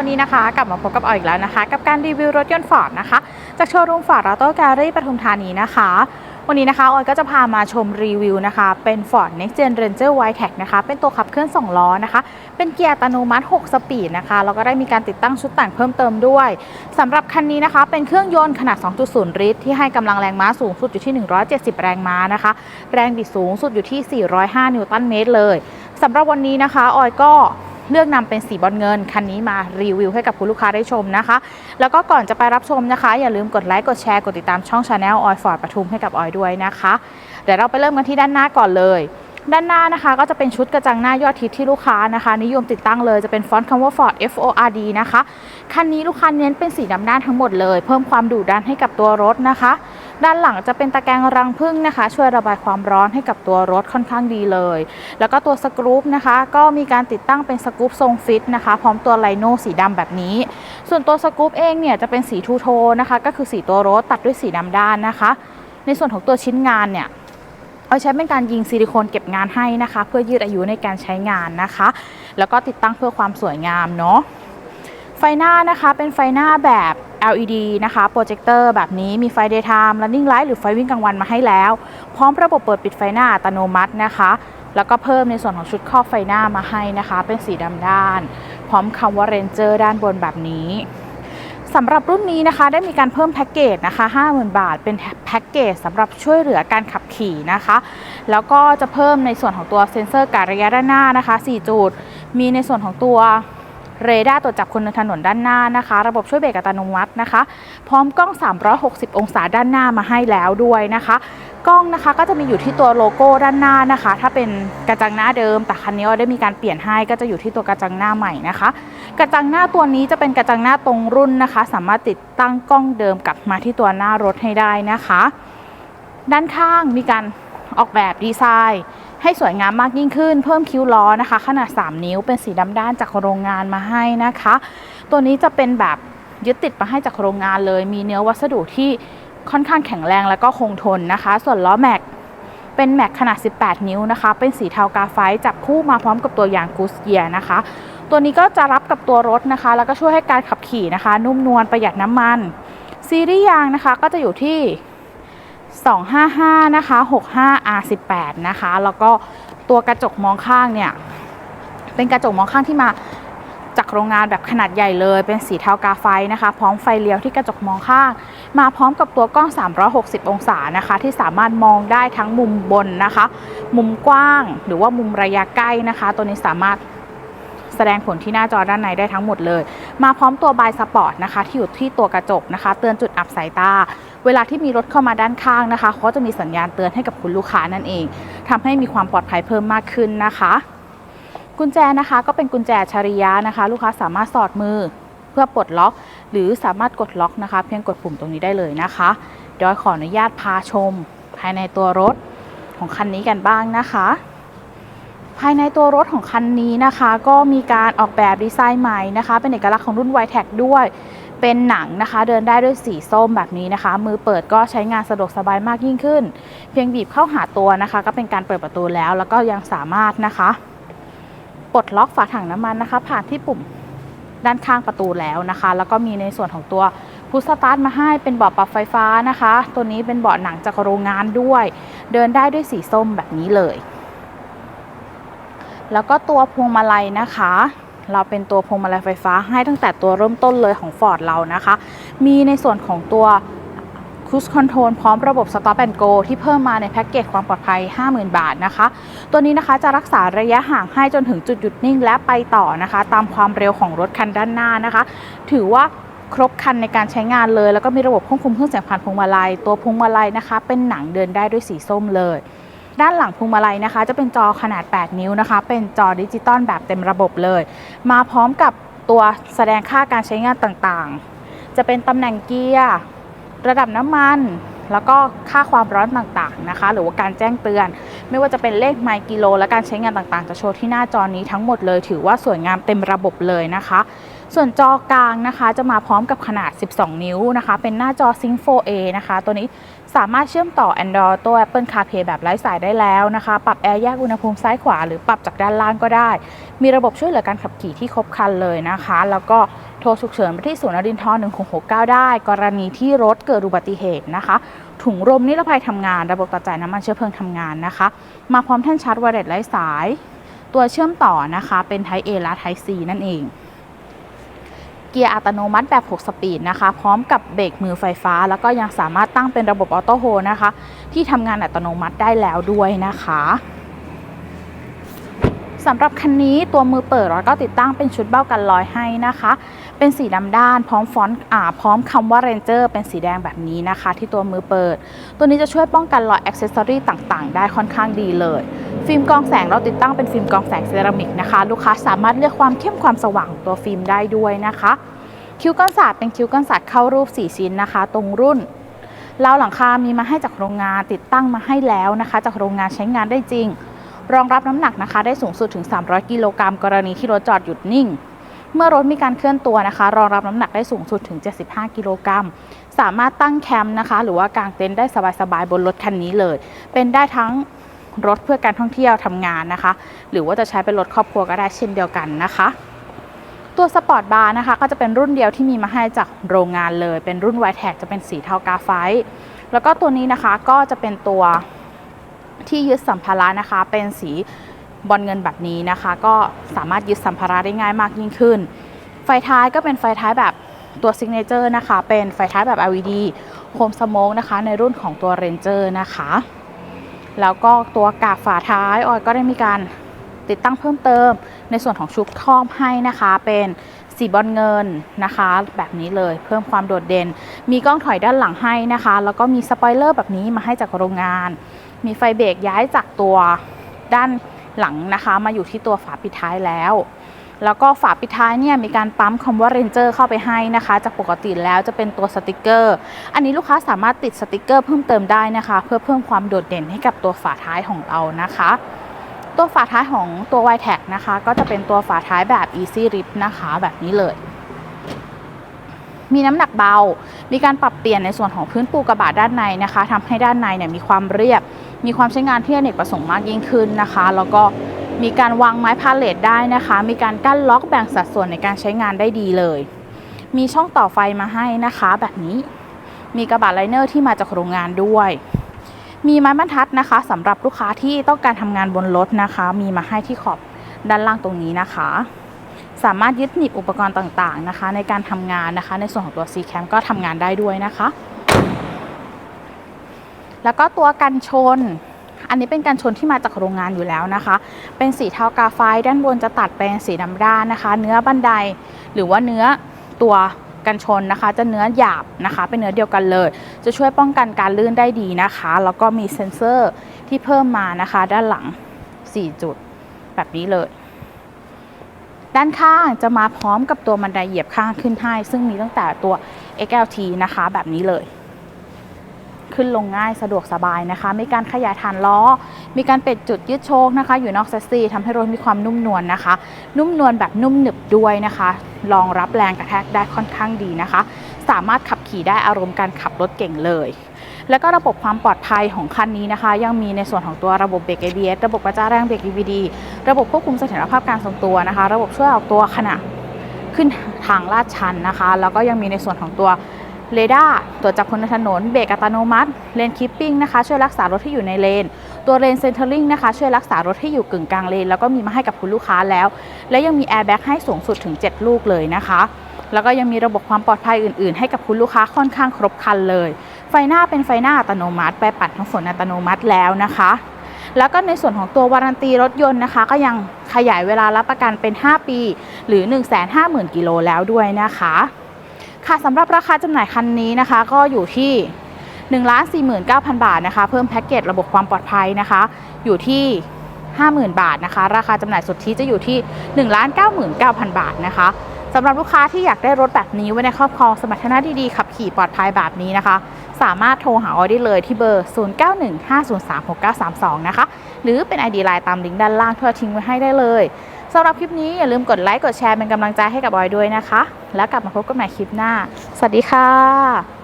วันนี้นะคะ กลับมาพบกับออยอีกแล้วนะคะ กับการรีวิวรถยนต์ฟอร์ดนะคะ จากโชว์รูมฟอร์ดออโต้แกลลอรี่ปทุมธานีนะคะ วันนี้นะคะออยก็จะพามาชมรีวิวนะคะ เป็น Ford Next Gen Ranger Wildtrak นะคะ เป็นตัวขับเคลื่อน 2 ล้อนะคะ เป็นเกียร์อัตโนมัติ 6 สปีดนะคะ แล้วก็ได้มีการติดตั้งชุดแต่งเพิ่มเติมด้วยสำหรับคันนี้นะคะ เป็นเครื่องยนต์ขนาด 2.0 ลิตร ที่ให้กำลังแรงม้าสูงสุดอยู่ที่ 170 แรงม้านะคะ แรงบิดสูงสุดอยู่ที่ 405 นิวตันเมตรเลยสำหรับวันนี้นะคะออยก็ เลือกนำเป็นสีบอลเงินคันนี้มารีวิวให้กับคุณลูกค้าได้ชมนะคะ แล้วก็ก่อนจะไปรับชมนะคะ อย่าลืมกดไลค์กดแชร์กดติดตามช่องชาแนลออยฟอร์ดปทุมให้กับออยด้วยนะคะเดี๋ยวเราไปเริ่มกันที่ด้านหน้าก่อนเลย ด้านหน้านะคะก็จะเป็นชุดกระจังหน้ายอดฮิตที่ลูกค้านะคะ นิยมติดตั้งเลยจะเป็นฟอนต์คำว่า Ford F O R D นะคะคันนี้ลูกค้าเน้นเป็นสีดำด้านทั้งหมดเลย เพิ่มความดุดันให้กับตัวรถนะคะ ด้านหลังจะเป็นตะแกรงรังผึ้งนะคะ ช่วยระบายความร้อนให้กับตัวรถค่อนข้างดีเลย แล้วก็ตัวสกรูปนะคะ ก็มีการติดตั้งเป็นสกรูปทรงฟิตนะคะ พร้อมตัวไลโน่สีดำแบบนี้ ส่วนตัวสกรูปเองเนี่ยจะเป็นสีทูโทนนะคะ ก็คือสีตัวรถตัดด้วยสีดำด้านนะคะ ในส่วนของตัวชิ้นงานเนี่ย เอาใช้เป็นการยิงซิลิโคนเก็บงานให้นะคะ เพื่อยืดอายุในการใช้งานนะคะ แล้วก็ติดตั้งเพื่อความสวยงามเนาะไฟหน้านะคะเป็นไฟหน้าแบบ LED นะคะโปรเจคเตอร์แบบนี้มีไฟ daytime running light หรือไฟวิ่งกลางวันมาให้แล้ว พร้อมระบบเปิดปิดไฟหน้าอัตโนมัตินะคะ แล้วก็เพิ่มในส่วนของชุดครอบไฟหน้ามาให้นะคะ เป็นสีดำด้าน พร้อมคำว่า Ranger ด้านบนแบบนี้ สำหรับรุ่นนี้นะคะได้มีการเพิ่มแพ็กเกจนะคะ50,000 บาท เป็นแพ็กเกจสำหรับช่วยเหลือการขับขี่นะคะ แล้วก็จะเพิ่มในส่วนของตัวเซ็นเซอร์การระยะด้านหน้านะคะ 4 จุด มีในส่วนของตัว เรดาร์ตรวจจับคนเดินถนนด้านหน้านะคะ ระบบช่วยเบรกอัตโนมัตินะคะ พร้อมกล้อง 360 องศาด้านหน้ามาให้แล้วด้วยนะคะ กล้องนะคะก็จะมีอยู่ที่ตัวโลโก้ด้านหน้านะคะ ถ้าเป็นกระจังหน้าเดิม แต่คันนี้ได้มีการเปลี่ยนให้ก็จะอยู่ที่ตัวกระจังหน้าใหม่นะคะ กระจังหน้าตัวนี้จะเป็นกระจังหน้าตรงรุ่นนะคะ สามารถติดตั้งกล้องเดิมกลับมาที่ตัวหน้ารถให้ได้นะคะ ด้านข้างมีการออกแบบดีไซน์ ให้สวยงามมากยิ่งขึ้น เพิ่มคิ้วล้อนะคะ ขนาด 3 นิ้วเป็นสีดำด้านจากโรงงานมาให้นะคะ ตัวนี้จะเป็นแบบยึดติดมาให้จากโรงงานเลย มีเนื้อวัสดุที่ค่อนข้างแข็งแรงแล้วก็คงทนนะคะ ส่วนล้อแม็กเป็นแม็กขนาด 18 นิ้วนะคะ เป็นสีเทากาไฟจับคู่มาพร้อมกับตัวยางกูสเกียนะคะ ตัวนี้ก็จะรับกับตัวรถนะคะ แล้วก็ช่วยให้การขับขี่นะคะ นุ่มนวลประหยัดน้ำมัน ซีรีส์ยางนะคะก็จะอยู่ที่ 255 นะคะ 65 R18 นะคะ แล้วก็ตัวกระจกมองข้างเนี่ย เป็นกระจกมองข้างที่มาจากโรงงานแบบขนาดใหญ่เลย เป็นสีเทากาไฟนะคะ พร้อมไฟเลี้ยวที่กระจกมองข้าง มาพร้อมกับตัวกล้อง 360 องศานะคะ ที่สามารถมองได้ทั้งมุมบนนะคะ มุมกว้างหรือว่ามุมระยะใกล้นะคะ ตัวนี้สามารถ แสดงผลที่หน้าจอด้านในได้ทั้งหมดเลย มาพร้อมตัวบายสปอร์ตนะคะที่อยู่ที่ตัวกระจกนะคะ เตือนจุดอับสายตา เวลาที่มีรถเข้ามาด้านข้างนะคะเขาจะมีสัญญาณเตือนให้กับคุณลูกค้านั่นเองทำให้มีความปลอดภัยเพิ่มมากขึ้นนะคะ กุญแจนะคะก็เป็นกุญแจอัจฉริยะนะคะ ลูกค้าสามารถสอดมือเพื่อปลดล็อก หรือสามารถกดล็อกนะคะ เพียงกดปุ่มตรงนี้ได้เลยนะคะเดี๋ยวขออนุญาตพาชม ภายในตัวรถของคันนี้กันบ้างนะคะ ภายในตัวรถของคันนี้นะคะ ก็มีการออกแบบดีไซน์ใหม่นะคะ เป็นเอกลักษณ์ของรุ่น y t e c ด้วย เป็นหนังนะคะ เดินได้ด้วยสีส้มแบบนี้นะคะ มือเปิดก็ใช้งานสะดวกสบายมากยิ่งขึ้น เพียงบีบเข้าหาตัวนะคะ ก็เป็นการเปิดประตูแล้ว แล้วก็ยังสามารถนะคะปลดล็อกฝาถังน้ำมันนะคะ ผ่านที่ปุ่มด้านข้างประตูแล้วนะคะ แล้วก็มีในส่วนของตัวพุชสตาร์ทมาให้เป็นเบาะปรับไฟฟ้านะคะ ตัวนี้เป็นเบาะหนังจากโรงงานด้วย เดินได้ด้วยสีส้มแบบนี้เลย แล้วก็ตัวพวงมาลัยนะคะ เราเป็นตัวพวงมาลัยไฟฟ้าให้ตั้งแต่ตัวเริ่มต้นเลยของ Ford เรานะคะ มีในส่วนของตัว Cruise Control พร้อมระบบ Stop and Go ที่เพิ่มมาในแพ็กเกจความปลอดภัย 50,000 บาทนะคะ ตัวนี้นะคะจะรักษาระยะห่างให้จนถึงจุดหยุดนิ่งและไปต่อนะคะ ตามความเร็วของรถคันด้านหน้านะคะ ถือว่าครบคันในการใช้งานเลย แล้วก็มีระบบควบคุมเครื่องเสียงผ่านพวงมาลัย ตัวพวงมาลัยนะคะ เป็นหนังเดินได้ด้วยสีส้มเลย ด้านหลังพวงมาลัยนะคะ จะเป็นจอขนาด 8 นิ้วนะคะ เป็นจอดิจิตอลแบบเต็มระบบเลย มาพร้อมกับตัวแสดงค่าการใช้งานต่างๆ จะเป็นตำแหน่งเกียร์ ระดับน้ำมัน แล้วก็ค่าความร้อนต่างๆนะคะ หรือว่าการแจ้งเตือน ไม่ว่าจะเป็นเลขไมล์กิโล และการใช้งานต่างๆ จะโชว์ที่หน้าจอนี้ทั้งหมดเลย ถือว่าสวยงามเต็มระบบเลยนะคะ ส่วนจอกลางนะคะ จะมาพร้อมกับขนาด 12 นิ้วนะคะ เป็นหน้าจอ Sync 4A นะคะ ตัวนี้ สามารถเชื่อมต่อ Android ตัว Apple CarPlay แบบไร้สายได้แล้วนะคะ ปรับแอร์แยกอุณหภูมิซ้ายขวาหรือปรับจากด้านล่างก็ได้ มีระบบช่วยเหลือการขับขี่ที่ครบครันเลยนะคะ แล้วก็โทรฉุกเฉินไปที่ศูนย์นรินทร์1669 ได้ กรณีที่รถเกิดอุบัติเหตุนะคะ ถุงลมนิรภัยทำงาน ระบบตัดจ่ายน้ำมันเชื้อเพลิงทำงานนะคะ มาพร้อมแท่นชาร์จไวเลสไร้สาย ตัวเชื่อมต่อนะคะ เป็น Type A และ Type C นั่นเอง เกียร์อัตโนมัติแบบ 6 สปีดนะคะ พร้อมกับเบรกมือไฟฟ้า แล้วก็ยังสามารถตั้งเป็นระบบออโต้โฮนะคะ ที่ทำงานอัตโนมัติได้แล้วด้วยนะคะ สำหรับคันนี้ตัวมือเปิดเราก็ติดตั้งเป็นชุดเบ้ากันรอยให้นะคะ เป็นสีดำด้านพร้อมฟอนต์อ่าพร้อมคำว่า Ranger เป็นสีแดงแบบนี้นะคะ ที่ตัวมือเปิด ตัวนี้จะช่วยป้องกันรอยอ็อกเซสซอรี่ต่างๆ ได้ค่อนข้างดีเลย ฟิล์มกองแสงเราติดตั้งเป็นฟิล์มกองแสงเซรามิกนะคะ ลูกค้าสามารถเลือกความเข้มความสว่างตัวฟิล์มได้ด้วยนะคะ คิ้วกันศาสตร์เป็นคิ้วกันศาสตร์เข้ารูป 4 ชิ้นนะคะ ตรงรุ่นเราหลังคามีมาให้จากโรงงานติดตั้งมาให้แล้วนะคะ จากโรงงานใช้งานได้จริง รองรับน้ำหนักนะคะได้สูงสุดถึง 300 กิโลกรัมกรณีที่รถจอดหยุดนิ่ง เมื่อรถมีการเคลื่อนตัวนะคะ รองรับน้ำหนักได้สูงสุดถึง 75 กิโลกรัมสามารถตั้งแคมป์นะคะ หรือว่ากางเต็นท์ได้สบายๆบนรถคันนี้เลย เป็นได้ทั้งรถเพื่อการท่องเที่ยวทำงานนะคะ หรือว่าจะใช้เป็นรถครอบครัวก็ได้เช่นเดียวกันนะคะ ตัวสปอร์ตบาร์นะคะ ก็จะเป็นรุ่นเดียวที่มีมาให้จากโรงงานเลย เป็นรุ่นไวแท็กจะเป็นสีเทากาไฟท์แล้วก็ตัวนี้นะคะก็จะเป็นตัว ที่ยึดสัมภาระนะคะ เป็นสีบอลเงินแบบนี้นะคะ ก็สามารถยึดสัมภาระได้ง่ายมากยิ่งขึ้น ไฟท้ายก็เป็นไฟท้ายแบบตัวซิกเนเจอร์นะคะ เป็นไฟท้ายแบบ LED โคมสโมกนะคะ ในรุ่นของตัว Ranger นะคะ แล้วก็ตัวกากฝาท้ายออยก็ได้มีการติดตั้งเพิ่มเติมในส่วนของชุบครอบให้นะคะ เป็นสีบอลเงินนะคะ แบบนี้เลยเพิ่มความโดดเด่น มีกล้องถอยด้านหลังให้นะคะ แล้วก็มีสปอยเลอร์แบบนี้มาให้จากโรงงาน มีไฟเบรกย้ายจากตัวด้านหลังนะคะ มาอยู่ที่ตัวฝาปิดท้ายแล้ว แล้วก็ฝาปิดท้ายเนี่ยมีการปั๊มคำว่า Ranger เข้าไปให้นะคะ จากปกติแล้วจะเป็นตัวสติกเกอร์ อันนี้ลูกค้าสามารถติดสติกเกอร์เพิ่มเติมได้นะคะ เพื่อเพิ่มความโดดเด่นให้กับตัวฝาท้ายของเรานะคะ ตัวฝาท้ายของตัว y t e c นะคะ ก็จะเป็นตัวฝาท้ายแบบ Easy Rip นะคะแบบนี้เลยมีน้ำหนักเบา มีการปรับเปลี่ยนในส่วนของพื้นปูกระบะด้านในนะคะทำให้ด้านในเนี่ยมีความเรียบ มีความใช้งานที่อเนกประสงค์มากยิ่งขึ้นนะคะ แล้วก็มีการวางไม้พาเลทได้นะคะ มีการกั้นล็อกแบ่งสัดส่วนในการใช้งานได้ดีเลย มีช่องต่อไฟมาให้นะคะ แบบนี้ มีกระบะไลเนอร์ที่มาจากโรงงานด้วย มีไม้บรรทัดนะคะสำหรับลูกค้าที่ต้องการทำงานบนรถนะคะ มีมาให้ที่ขอบด้านล่างตรงนี้นะคะ สามารถยึดหนีบอุปกรณ์ต่างๆนะคะ ในการทำงานนะคะ ในส่วนของตัว C Cam ก็ทำงานได้ด้วยนะคะ แล้วก็ตัวกันชน อันนี้เป็นกันชนที่มาจากโรงงานอยู่แล้วนะคะ เป็นสีเทากาไฟด้านบนจะตัดเป็นสีดำด้านนะคะ เนื้อบันไดหรือว่าเนื้อตัวกันชนนะคะ จะเนื้อหยาบนะคะ เป็นเนื้อเดียวกันเลย จะช่วยป้องกันการลื่นได้ดีนะคะ แล้วก็มีเซ็นเซอร์ที่เพิ่มมานะคะ ด้านหลัง 4 จุดแบบนี้เลย ด้านข้างจะมาพร้อมกับตัวบันไดเหยียบข้างขึ้นให้ ซึ่งมีตั้งแต่ตัว XLT นะคะ แบบนี้เลย ขึ้นลงง่ายสะดวกสบายนะคะ มีการขยายฐานล้อ มีการเป็ดจุดยึดโชคนะคะ อยู่นอกแซสซี่ทำให้รถมีความนุ่มนวลนะคะ นุ่มนวลแบบนุ่มหนึบด้วยนะคะรองรับแรงกระแทกได้ค่อนข้างดีนะคะ สามารถขับขี่ได้อารมณ์การขับรถเก่งเลยแล้วก็ระบบความปลอดภัยของคันนี้นะคะ ยังมีในส่วนของตัวระบบเบรก ABS ระบบกระจาแรงเบรก DVD ระบบควบคุมเสถียรภาพการทรงตัวนะคะ ระบบช่วยออกตัวขณะขึ้นทางลาดชันนะคะ แล้วก็ยังมีในส่วนของตัว เรดาร์ตรวจจับคนบนถนน เบรกอัตโนมัติ เลนคิปปิ้งนะคะ ช่วยรักษารถที่อยู่ในเลน ตัวเลนเซนเทอร์ลิงนะคะ ช่วยรักษารถที่อยู่กึ่งกลางเลน แล้วก็มีมาให้กับคุณลูกค้าแล้ว และยังมีแอร์แบ็กให้สูงสุดถึง 7 ลูกเลยนะคะ แล้วก็ยังมีระบบความปลอดภัยอื่น ๆ ให้กับคุณลูกค้าค่อนข้างครบครันเลย ไฟหน้าเป็นไฟหน้าอัตโนมัติแปปัดทั้งฝนอัตโนมัติแล้วนะคะ แล้วก็ในส่วนของตัววารันตีรถยนต์นะคะ ก็ยังขยายเวลารับประกันเป็น 5 ปี หรือ 150,000กิโลแล้วด้วยนะคะ ค่ะสำหรับราคาจำหน่ายคันนี้นะคะ ก็อยู่ที่ 1 4 9 0 0 0 บาทนะคะ เพิ่มแพ็กเกจระบบความปลอดภัยนะคะ อยู่ที่ 50,000 บาทนะคะ ราคาจำหน่ายสุทธิจะอยู่ที่ 1 99,000 บาทนะคะสำหรับลูกค้าที่อยากได้รถแบบนี้ไว้ในครอบครองสมรรถนะดีๆขับขี่ปลอดภัยแบบนี้นะคะ สามารถโทรหาออยได้เลยที่เบอร์ 0915036932 นะคะ หรือเป็น ID ไลน์ตามลิงก์ด้านล่างที่เราทิ้งไว้ให้ได้เลย สำหรับคลิปนี้อย่าลืมกดไลค์กดแชร์เป็นกำลังใจให้กับออยด้วยนะคะ แล้วกลับมาพบกันใหม่คลิปหน้า สวัสดีค่ะ